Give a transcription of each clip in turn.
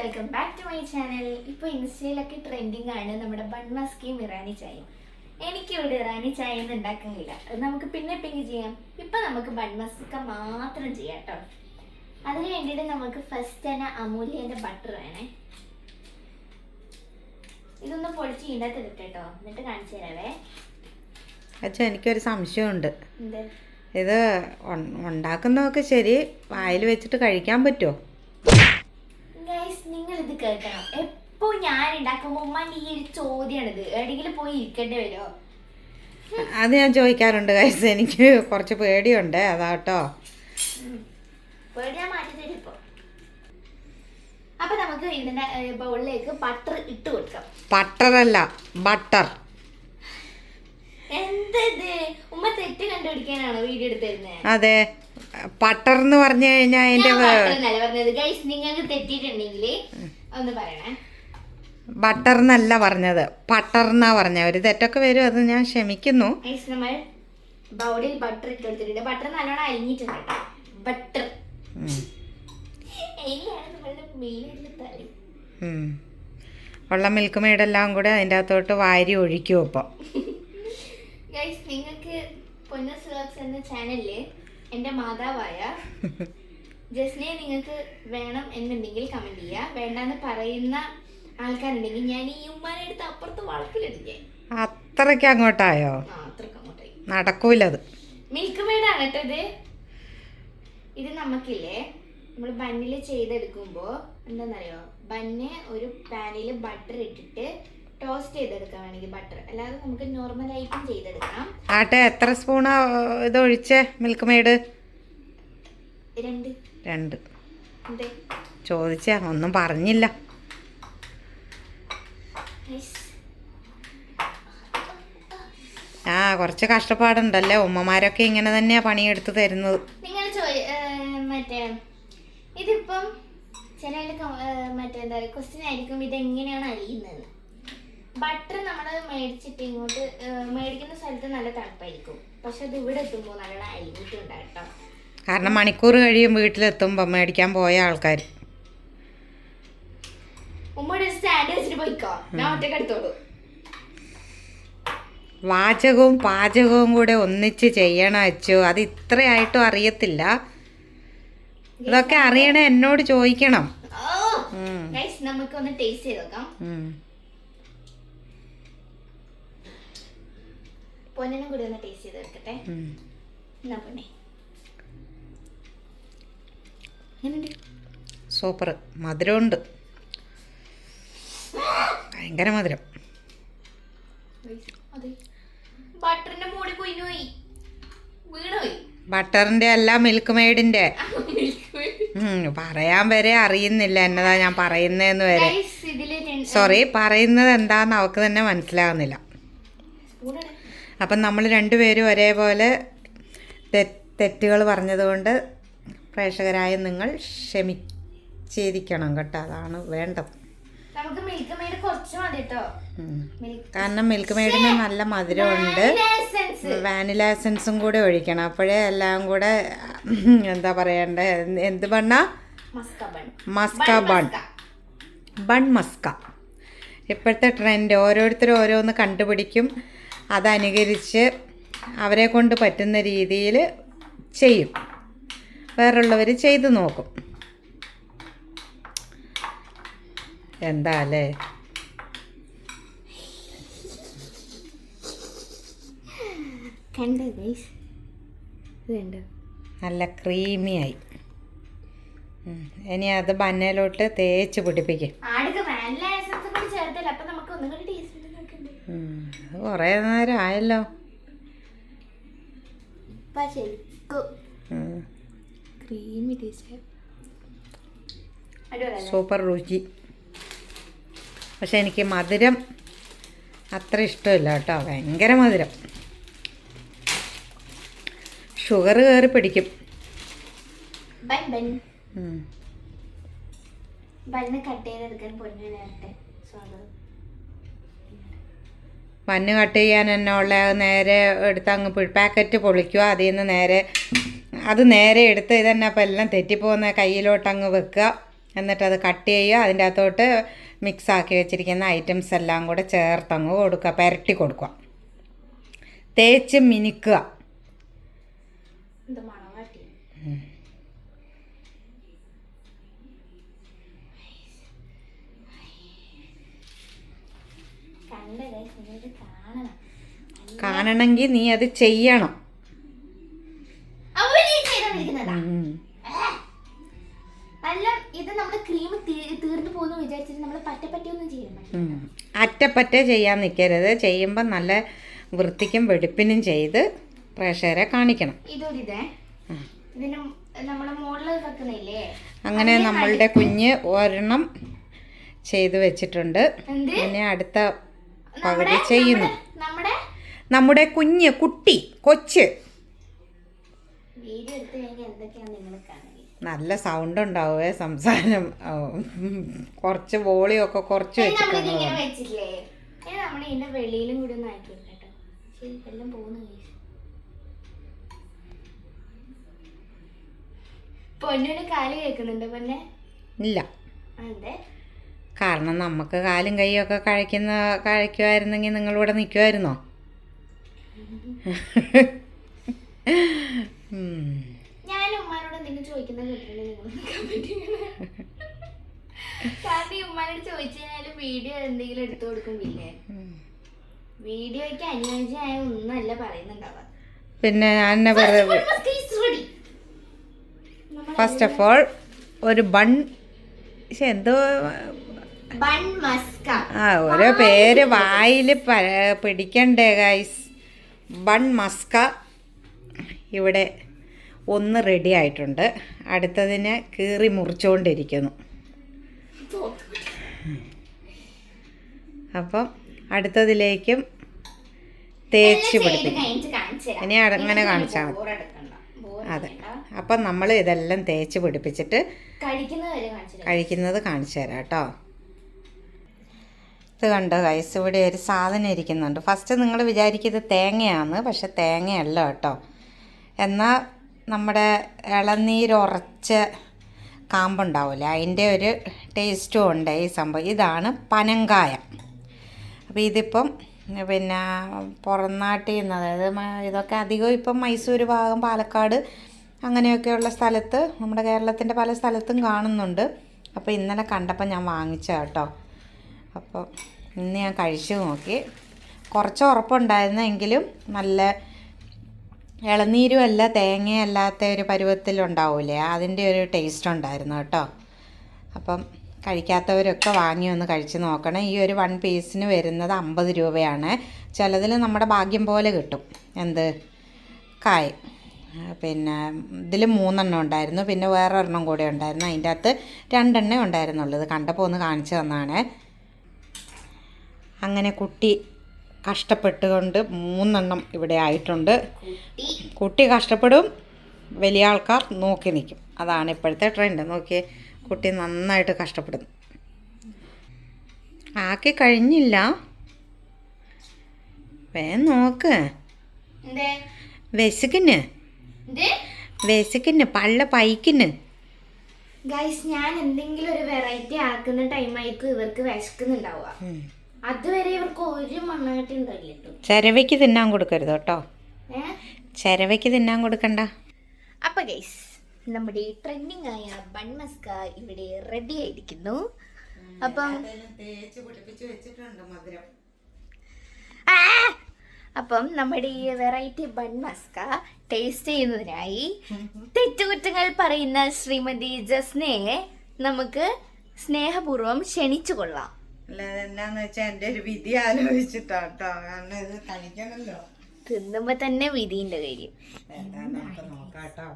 Welcome back to my channel ഇപ്പോൾ ഇൻസ്റ്റയിലൊക്കെ trending ആണ് നമ്മുടെ ബൺമസ്കിയും ഇറാനി ചായയും. എനിക്കിവിടെ ഇറാനി ചായ ഒന്നും ഉണ്ടാക്കുന്നില്ല നമുക്ക് പിന്നെ പിന്നെ ചെയ്യാം. ഇപ്പൊ നമുക്ക് ബൺമസ്ക മാത്രം ചെയ്യാം കേട്ടോ. അതിന് വേണ്ടിയിട്ട് നമുക്ക് ഫസ്റ്റ് തന്നെ അമൂല്യന്റെ ബട്ടർ വേണേ. ഇതൊന്ന് പൊളിച്ച് ഇതിനകത്ത് ഇട്ട് എന്നിട്ട് കാണിച്ചു തരാവേ. അച്ഛാ എനിക്കൊരു സംശയമുണ്ട്. ഇത് ഉണ്ടാക്കുന്നതൊക്കെ ശരി വായിൽ വെച്ചിട്ട് കഴിക്കാൻ പറ്റുമോ കേൾക്കണം. എപ്പോ ഞാൻ ഉണ്ടാക്കുമ്പോ ഉമ്മാന്റെ ഈ ഒരു ചോദ്യമാണിത് എവിടെയെങ്കിലും പോയി ഇരിക്കേണ്ടി വരുമോ അത് ഞാൻ ചോദിക്കാറുണ്ട് കൈസ് എനിക്ക് കുറച്ച് പേടിയുണ്ട്. അതാട്ടോ. പേടിയാ മാറ്റി തരും ഇപ്പൊ. അപ്പൊ നമുക്ക് ഇതിന്റെ ബൗളിലേക്ക് ബട്ടർ ഇട്ട് കൊടുക്കാം. ബട്ടറല്ല ബട്ടർ എന്തത്? ഉമ്മ തെറ്റ് കണ്ടുപിടിക്കാനാണോ വീഡിയോ എടുത്തിരുന്നത് അതെ. ബട്ടർ എന്ന് പറഞ്ഞു കഴിഞ്ഞാൽ എന്നല്ല പറഞ്ഞത്. ഗൈസ് നിങ്ങൾക്ക് തെറ്റിയിട്ടുണ്ടെങ്കിൽ ഒന്ന് പറയണേ. ബട്ടർ എന്നല്ല പറഞ്ഞത്. ബട്ടർ എന്നാ പറഞ്ഞ ഒരു തെറ്റൊക്കെ വരും അത് ഞാൻ ക്ഷമിക്കുന്നു. ഗൈസ് നമ്മൾ ബൗളിൽ ബട്ടർ ഇട്ട് കൊടുത്തിട്ടുണ്ട്. ബട്ടർ നല്ലോണം അലിഞ്ഞിട്ടുണ്ട് കേട്ടോ. ബട്ടർ ഉം. ഇനിയാണ് നമ്മളുടെ മെയിനായിട്ടുള്ള ഉള്ള മിൽക്ക് മെയ്ഡെല്ലാം കൂടെ അതിന്റെ അകത്തോട്ട് വാരി ഒഴിക്കും ഇപ്പോൾ നിങ്ങൾക്ക് പൊന്ന സുലക്സ് എന്ന ചാനലിൽ എന്റെ മാതാവായ ജസ്നയെ നിങ്ങൾക്ക് വേണം എന്നുണ്ടെങ്കിൽ കമന്റ് ചെയ്യുക വേണ്ടാന്ന് പറയുന്ന ആൾക്കാരുണ്ടെങ്കിൽ ഞാൻ ഈ ഉമ്മാനെ എടുത്ത് അപ്പുറത്ത് വളപ്പിലിടില്ലേ അത്രയ്ക്ക് അങ്ങോട്ടായോ? അത്രയ്ക്ക് അങ്ങോട്ടായി. അങ്ങോട്ടായി നടക്കൂലത് മിൽക്ക് മെയ്ഡാണ് കേട്ടോ ഇത്. ഇത് നമുക്കില്ലേ നമ്മൾ ബണ്ണിൽ ചെയ്തെടുക്കുമ്പോൾ എന്താണെന്നറിയോ ബണ്ണ് ഒരു പാനിൽ ബട്ടർ ഇട്ടിട്ട് ടോസ്റ്റ് ചെയ്തെടുക്കാം വേണമെങ്കിൽ ബട്ടർ അല്ലാതെ നമുക്ക് നോർമലായിട്ടും ചെയ്തെടുക്കാം. ആട്ടെ എത്ര സ്പൂണാ ഇത് ഒഴിച്ചേ മിൽക്ക് മെയ്ഡ് രണ്ട്. രണ്ട്. ചോദിച്ച ഒന്നും പറഞ്ഞില്ല. ആ കുറച്ച് കഷ്ടപ്പാടുണ്ടല്ലേ? ഉമ്മമാരൊക്കെ ഇങ്ങനെ തന്നെയാ പണിയെടുത്ത് തരുന്നത്. നിങ്ങൾ മറ്റേ ഇതിപ്പം ചില മറ്റേ എന്താ പറയുക ക്വസ്റ്റ്യൻ ആയിരിക്കും ഇത് എങ്ങനെയാണ് അരിയുന്നത് ബട്ടർ നമ്മൾ മേടിച്ചിട്ട് ഇങ്ങോട്ട് മേടിക്കുന്ന സ്ഥലത്ത് നല്ല തണുപ്പായിരിക്കും. പക്ഷെ അത് ഇവിടെ എത്തുമ്പോൾ നല്ലോണം അരിഞ്ഞിട്ടുണ്ടാവും കേട്ടോ. കാരണം മണിക്കൂർ കഴിയും വീട്ടിലെത്തുമ്പോൾ മേടിക്കാൻ പോയ ആൾക്കാർ വാചകവും പാചകവും കൂടെ ഒന്നിച്ച് ചെയ്യണം അച്ചു. അത് ഇത്രയായിട്ടും അറിയത്തില്ല. ഇതൊക്കെ അറിയണേ എന്നോട് ചോദിക്കണം. ഉം. ഗൈസ് നമുക്ക് ടേസ്റ്റ് ചെയ്ത് നോക്കാം. പൊന്നിനും കൂടി ഒന്ന് ടേസ്റ്റ് ചെയ്ത് എടുക്കട്ടെ. എന്നാ പൊന്നെ. എങ്ങനെയുണ്ട്? സൂപ്പർ. മധുരമുണ്ട്. ഭയങ്കര മധുരം. ബട്ടറിന്റെ പോയി. ബട്ടറിന്റെ അല്ല മിൽക്ക് മെയ്ഡിന്റെ. പറയാൻ വരെ അറിയുന്നില്ല. എന്നതാ ഞാൻ പറയുന്നതെന്ന് വരെ. സോറി പറയുന്നത് എന്താന്ന് അവക്ക് തന്നെ മനസ്സിലാകുന്നില്ല. അപ്പം നമ്മൾ രണ്ടുപേരും ഒരേപോലെ തെറ്റുകൾ പറഞ്ഞതുകൊണ്ട് പ്രേക്ഷകരായ നിങ്ങൾ ക്ഷമിച്ചിരിക്കണം കേട്ടോ. അതാണ് വേണ്ടത്. നമുക്ക് മിൽക്ക് മെയ്ഡ് കുറച്ച് മതി കേട്ടോ. മിൽക്ക് കാരണം മിൽക്ക് മെയ്ഡിന് നല്ല മധുരമുണ്ട്. വാനില എസെൻസും കൂടെ ഒഴിക്കണം. അപ്പോഴേ എല്ലാം കൂടെ എന്താ പറയണ്ടേ? എന്ത് ബണ്ണ? മസ്ക ബൺ. ബൺ മസ്ക. ഇപ്പോഴത്തെ ട്രെൻഡ് ഓരോരുത്തരും ഓരോന്ന് കണ്ടുപിടിക്കും. അതനുകരിച്ച് അവരെ കൊണ്ട് പറ്റുന്ന രീതിയിൽ ചെയ്യും. വേറുള്ളവർ ചെയ്തു നോക്കും. എന്താ അല്ലേ നല്ല ക്രീമിയായി. ആയി ഇനി അത് ബന്നയിലോട്ട് തേച്ച് പിടിപ്പിക്കും. കുറേ നേരം ആയല്ലോ. ശരിക്കും. ക്രീമി ടേസ്റ്റ് സൂപ്പർ രുചി. പക്ഷെ എനിക്ക് മധുരം അത്ര ഇഷ്ടമില്ല കേട്ടോ. ഭയങ്കര മധുരം. ഷുഗർ കയറി പിടിക്കും. പൊന്നു കട്ട് ചെയ്യാൻ എന്നുള്ള ഉള്ള നേരെ എടുത്ത് അങ്ങ് പാക്കറ്റ് പൊളിക്കുക. അതിൽ നിന്ന് നേരെ അത് നേരെ എടുത്ത് ഇതന്നെ അപ്പോൾ എല്ലാം തെറ്റിപ്പോകുന്ന കയ്യിലോട്ട് അങ്ങ് വെക്കുക. എന്നിട്ട് അത് കട്ട് ചെയ്യുക. അതിന്റെ അകത്തോട്ട് മിക്സ് ആക്കി വെച്ചിരിക്കുന്ന ഐറ്റംസ് എല്ലാം കൂടെ ചേർത്തങ്ങ് കൊടുക്കുക. പുരട്ടി കൊടുക്കുക. തേച്ച് മിനുക്കുക. കാണണമെങ്കിൽ നീ അത് ചെയ്യണം. അറ്റപ്പറ്റ ചെയ്യാൻ നിൽക്കരുത് ചെയ്യുമ്പോൾ നല്ല വൃത്തിക്കും വെടുപ്പിനും ചെയ്ത് പ്രേക്ഷകരെ കാണിക്കണം. അങ്ങനെ നമ്മളുടെ കുഞ്ഞ് ഒരെണ്ണം ചെയ്തു വെച്ചിട്ടുണ്ട്. പിന്നെ അടുത്ത പകുതി ചെയ്യുന്നു. നമ്മുടെ കുഞ്ഞ് കുട്ടി കൊച്ച്. വീഡിയോ എടുത്തു കഴിഞ്ഞാൽ എന്തൊക്കെയാണ് നിങ്ങൾ കാണുക? നല്ല സൗണ്ട് ഉണ്ടാവേ സംസാരം. കുറച്ച് വോളിയൊക്കെ കുറച്ച്. പൊന്നിന് കാൽ കേൾക്കുന്നുണ്ട് പൊന്നെ? ഇല്ല. കാരണം നമുക്ക് കാലും കൈയൊക്കെ കഴിക്കുന്ന കഴിക്കുമായിരുന്നെങ്കിൽ നിങ്ങളിവിടെ നിൽക്കുമായിരുന്നോ ഉം. എന്തെങ്കിലും ചോദിക്കുന്ന കേട്ടിട്ടുണ്ടെങ്കിൽ നിങ്ങൾ കമന്റ് കാരണം ഈ ഉമ്മാനോട് ചോദിച്ചു വീഡിയോ എന്തെങ്കിലും എടുത്തു കൊടുക്കുന്നില്ലേ? വീഡിയോയ്ക്ക് അനുയോജ്യമായ ഒന്നല്ല പറയുന്നുണ്ടാവാ പിന്നെ ഞാൻ എന്നെ പറയുന്നത് ഫസ്റ്റ് ഓഫ് ഓൾ ഒരു ബൺ പക്ഷെ എന്തോ ആ ഓരോ പേര് വായിൽ പിടിക്കണ്ടേ ഗൈസ് ബൺ മസ്ക ഇവിടെ ഒന്ന് റെഡി ആയിട്ടുണ്ട്. അടുത്തതിനെ കീറി മുറിച്ചുകൊണ്ടിരിക്കുന്നു അപ്പം അടുത്തതിലേക്കും തേച്ച് പിടിപ്പിക്കും. ഇനി അങ്ങനെ കാണിച്ചാൽ മതി. അതെ. അപ്പം നമ്മൾ ഇതെല്ലാം തേച്ച് പിടിപ്പിച്ചിട്ട് കഴിക്കുന്നത് കാണിച്ചു തരാം. കേട്ടോ. ഇത് കണ്ടോ കൈസ് ഇവിടെ ഒരു സാധനം ഇരിക്കുന്നുണ്ട്. ഫസ്റ്റ് നിങ്ങൾ വിചാരിക്കുന്നത് തേങ്ങയാണ് പക്ഷെ തേങ്ങയല്ല കേട്ടോ. എന്നാൽ നമ്മുടെ ഇളനീരുറച്ച കാമ്പുണ്ടാവില്ല അതിന്റെ ഒരു ടേസ്റ്റും ഉണ്ട് ഈ സംഭവം. ഇതാണ് പനങ്കായ. അപ്പോൾ ഇതിപ്പം പിന്നെ പുറം നാട്ടിൽ നിന്ന് അതായത് ഇതൊക്കെ അധികം ഇപ്പം മൈസൂർ ഭാഗം പാലക്കാട് അങ്ങനെയൊക്കെയുള്ള സ്ഥലത്ത് നമ്മുടെ കേരളത്തിന്റെ പല സ്ഥലത്തും കാണുന്നുണ്ട്. അപ്പോൾ ഇന്നലെ കണ്ടപ്പോൾ ഞാൻ വാങ്ങിച്ച കേട്ടോ. അപ്പോൾ ഇന്ന് ഞാൻ കഴിച്ചു നോക്കി. കുറച്ച് ഉറപ്പുണ്ടായിരുന്നെങ്കിലും നല്ല ഇളനീരും അല്ല തേങ്ങയല്ലാത്ത ഒരു പരുവത്തിലുണ്ടാവൂലേ? അതിന്റെ ഒരു ടേസ്റ്റ് ഉണ്ടായിരുന്നു കേട്ടോ. അപ്പം കഴിക്കാത്തവരൊക്കെ വാങ്ങി ഒന്ന് കഴിച്ച് നോക്കണം. ഈ ഒരു വൺ പീസിന് വരുന്നത് അമ്പത് രൂപയാണ്. ചിലതിൽ നമ്മുടെ ഭാഗ്യം പോലെ കിട്ടും. എന്ത്? കായ്. പിന്നെ ഇതിൽ മൂന്നെണ്ണം ഉണ്ടായിരുന്നു. പിന്നെ വേറെ ഒരെണ്ണം കൂടെ ഉണ്ടായിരുന്നു. അതിന്റെ അകത്ത് രണ്ടെണ്ണേ ഉണ്ടായിരുന്നുള്ളൂ. ഇത് കണ്ടപ്പോൾ ഒന്ന് കാണിച്ചു തന്നാണ്. അങ്ങനെ കുട്ടി കഷ്ടപ്പെട്ടുകൊണ്ട് മൂന്നെണ്ണം ഇവിടെ ആയിട്ടുണ്ട്. കുട്ടി. കഷ്ടപ്പെടും. വലിയ ആൾക്കാർ നോക്കി നിൽക്കും. അതാണ് ഇപ്പോഴത്തെ ട്രെൻഡ് നോക്കിയേ കുട്ടി നന്നായിട്ട് കഷ്ടപ്പെടുന്നു. ആക്കി കഴിഞ്ഞില്ല. വേ നോക്ക്. വിശക്കിന്. വിശക്കിന് പള്ള പൈക്കിന്. ഗൈസ് ഞാൻ എന്തെങ്കിലും ഒരു വെറൈറ്റി ആക്കുന്ന ടൈമായിരിക്കും ഇവർക്ക് വിശക്കുന്നുണ്ടാവുക. അതുവരെ ഇവർക്ക് ഒരു മണ്ണാട്ടി ഉണ്ടാവില്ല കേട്ടോ തിന്നാൻ കൊടുക്കരുത് കേട്ടോ. ചരവയ്ക്ക് ചിരവയ്ക്ക് തിന്നാൻ കൊടുക്കണ്ട. അപ്പൊ ഗൈസ് നമ്മുടെ ട്രെൻഡിങ് ആയ ബൺ മസ്ക ഇവിടെ റെഡി ആയിരിക്കുന്നു. അപ്പം! അപ്പം നമ്മുടെ ഈ വെറൈറ്റി ബൺ മസ്ക ടേസ്റ്റ് ചെയ്യുന്നതിനായി തെറ്റുകുറ്റങ്ങൾ പറയുന്ന ശ്രീമതി ജസ്നയെ നമുക്ക് സ്നേഹപൂർവം ക്ഷണിച്ചു കൊള്ളാം. അല്ലാതെ എന്നാന്ന് വെച്ചാൽ എന്റെ ഒരു വിധി ആലോചിച്ചിട്ടാ കേട്ടോ കാരണം ഇത് കഴിക്കണമല്ലോ തിന്നുമ്പോ തന്നെ വിധിന്റെ കാര്യം. എന്താ നമുക്ക് നോക്കാം കേട്ടോ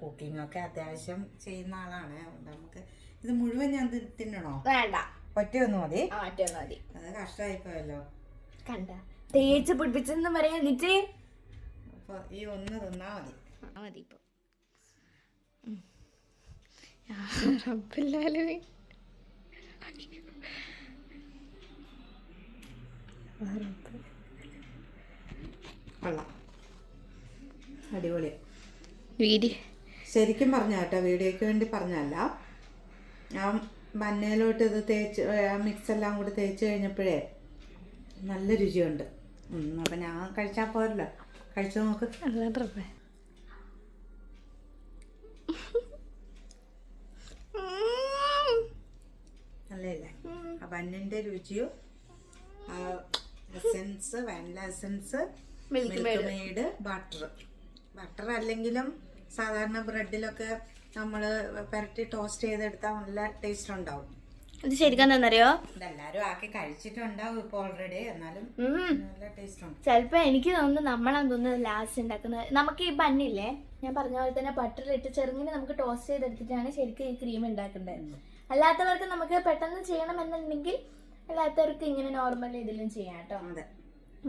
കുക്കിംഗ് ഒക്കെ അത്യാവശ്യം ചെയ്യുന്ന ആളാണ്. നമുക്ക് ഇത് മുഴുവൻ ഞാൻ തിന്നണോ? വേണ്ട. ഒറ്റയൊന്നു മതി. ആ ഒറ്റ മതി. അത് കഷ്ടമായിപ്പോയല്ലോ കണ്ട. തേച്ച് പിടിപ്പിച്ചെന്ന് പറയാ എന്നിട്ട്? അപ്പൊ ഈ ഒന്ന് തിന്നാ മതി. മതി ഇപ്പൊ. റബ്ബില്ലാലേ കൊള്ളാം അടിപൊളി. വീടി ശരിക്കും പറഞ്ഞ കേട്ടോ വീഡിയോയ്ക്ക് വേണ്ടി പറഞ്ഞല്ല ആ മഞ്ഞയിലോട്ട് ഇത് തേച്ച് മിക്സ് എല്ലാം കൂടി തേച്ച് കഴിഞ്ഞപ്പോഴേ നല്ല രുചിയുണ്ട്. അപ്പം ഞാൻ കഴിച്ചാൽ പോരല്ലോ. കഴിച്ചു നോക്ക്. നല്ലല്ലേ ആ ബണ്ണിന്റെ രുചിയും essence vanilla essence Milkmaid butter butter അല്ലെങ്കിലും സാധാരണ ബ്രെഡിലൊക്കെ നമ്മൾ പുരട്ടി ടോസ്റ്റ് ചെയ്തെടുത്താൽ നല്ല ടേസ്റ്റ് ഉണ്ടാവും. ഇത് ശരിക്കും ഇതെല്ലാരും ആക്കി കഴിച്ചിട്ടുണ്ടാവും ഇപ്പൊ ഓൾറെഡി എന്നാലും നല്ല ടേസ്റ്റ് ഉണ്ട്. ചിലപ്പോ എനിക്ക് തോന്നുന്നു നമ്മളാണ് തോന്നുന്നത് ലാസ്റ്റ് ഉണ്ടാക്കുന്നത് നമുക്ക് ഈ പന്നില്ലേ ഞാൻ പറഞ്ഞ പോലെ തന്നെ ബട്ടറിലിട്ട് ചെറുങ്ങനെ നമുക്ക് ടോസ്റ്റ് ചെയ്തെടുത്തിട്ടാണ് ശരിക്കും ഈ ക്രീം ഉണ്ടാക്കേണ്ടത് അല്ലാത്തവർക്ക് നമുക്ക് പെട്ടെന്ന് ചെയ്യണമെന്നുണ്ടെങ്കിൽ അല്ലാത്തവർക്ക് ഇങ്ങനെ നോർമൽ ഇതിലും ചെയ്യാം കേട്ടോ അതെ.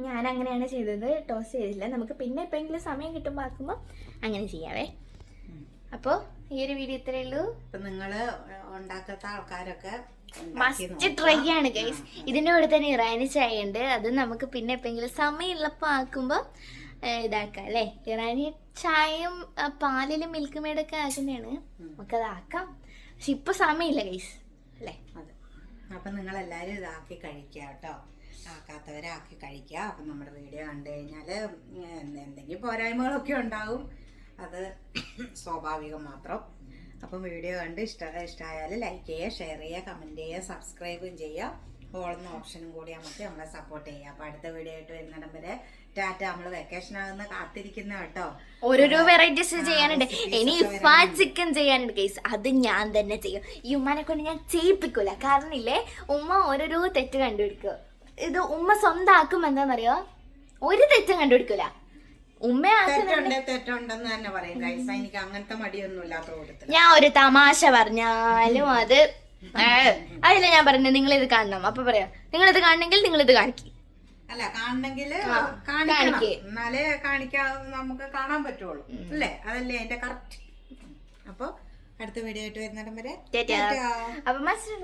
ഞാൻ അങ്ങനെയാണ് ചെയ്തത്. ടോസ്റ്റ് ചെയ്തില്ല. നമുക്ക് പിന്നെ എപ്പോഴെങ്കിലും സമയം കിട്ടുമ്പോൾ ആക്കുമ്പോൾ അങ്ങനെ ചെയ്യാവേ. അപ്പോൾ ഈ ഒരു വീഡിയോ ഇത്രയേ ഉള്ളൂ. അപ്പം നിങ്ങൾ ഉണ്ടാക്കാത്ത ആൾക്കാരൊക്കെ മസ്റ്റ് ട്രൈ ആണ് ഗൈസ് ഇതിന്റെ കൂടെ തന്നെ ഇറാനി ചായ ഉണ്ട്. അത് നമുക്ക് പിന്നെ എപ്പോഴെങ്കിലും സമയമുള്ളപ്പോൾ ആക്കുമ്പോൾ ഇതാക്കാം അല്ലേ? ഇറാനി ചായയും പാലിലും മിൽക്ക് മെയ്ഡൊക്കെ ആക്കുന്നതാണ്. നമുക്കത് ആക്കാം. പക്ഷെ ഇപ്പൊ സമയമില്ല ഗൈസ് അല്ലേ? അതെ. അപ്പം നിങ്ങളെല്ലാവരും ഇതാക്കി കഴിക്കുക കേട്ടോ. ആക്കാത്തവരാക്കി കഴിക്കുക. അപ്പം നമ്മുടെ വീഡിയോ കണ്ടു കഴിഞ്ഞാൽ എന്തെങ്കിലും പോരായ്മകളൊക്കെ ഉണ്ടാവും. അത് സ്വാഭാവികം മാത്രം. അപ്പം വീഡിയോ കണ്ട് ഇഷ്ട ഇഷ്ടമായാൽ ലൈക്ക് ചെയ്യുക ഷെയർ ചെയ്യുക കമന്റ് ചെയ്യുക സബ്സ്ക്രൈബും ചെയ്യുക. ഓളുന്ന ഓപ്ഷനും കൂടി നമുക്ക് നമ്മളെ സപ്പോർട്ട് ചെയ്യാം. അപ്പൊ അടുത്ത വീഡിയോ ആയിട്ട് വരുന്നിടം വരെ ടാറ്റ നമ്മൾ വെക്കേഷൻ ആകുന്ന കാത്തിരിക്കുന്ന കേട്ടോ. ഓരോരോ വെറൈറ്റീസ് ചെയ്യാനുണ്ട്. ഇനി ഇഫാ ചിക്കൻ ചെയ്യാനുണ്ട് കേസ് അത് ഞാൻ തന്നെ ചെയ്യും. ഈ ഉമ്മാനെ കൊണ്ട് ഞാൻ ചെയ്യിപ്പിക്കൂല. കാരണം ഇല്ലേ ഉമ്മ ഓരോരോ തെറ്റ് കണ്ടുപിടിക്കുക ഇത് ഉമ്മ സ്വന്തമാക്കും എന്താണെന്നറിയോ ഒരു തെറ്റും കണ്ടുപിടിക്കൂല. തെറ്റുണ്ട് തെറ്റുണ്ടെന്ന് തന്നെ പറയും കൈസ എനിക്ക് അങ്ങനത്തെ മടിയൊന്നും ഇല്ലാത്ത ഞാൻ ഒരു തമാശ പറഞ്ഞാലും അത് അതില്ല ഞാൻ പറഞ്ഞത് നിങ്ങൾ ഇത് കാണണം. അപ്പൊ പറയാം. നിങ്ങൾ ഇത് കാണണമെങ്കിൽ നിങ്ങൾ ഇത് കാണിക്കും. അല്ല കാണണമെങ്കിൽ കാണിക്കണം. കാണിക്ക്. എന്നാലേ കാണിക്കാൻ നമുക്ക് കാണാൻ പറ്റുള്ളൂ. അല്ലേ? അതല്ലേ എന്റെ കറക്റ്റ് അപ്പൊ അടുത്ത വീഡിയോ ആയിട്ട് വരുന്നിടം വരെ. അപ്പൊ മസ്റ്റ്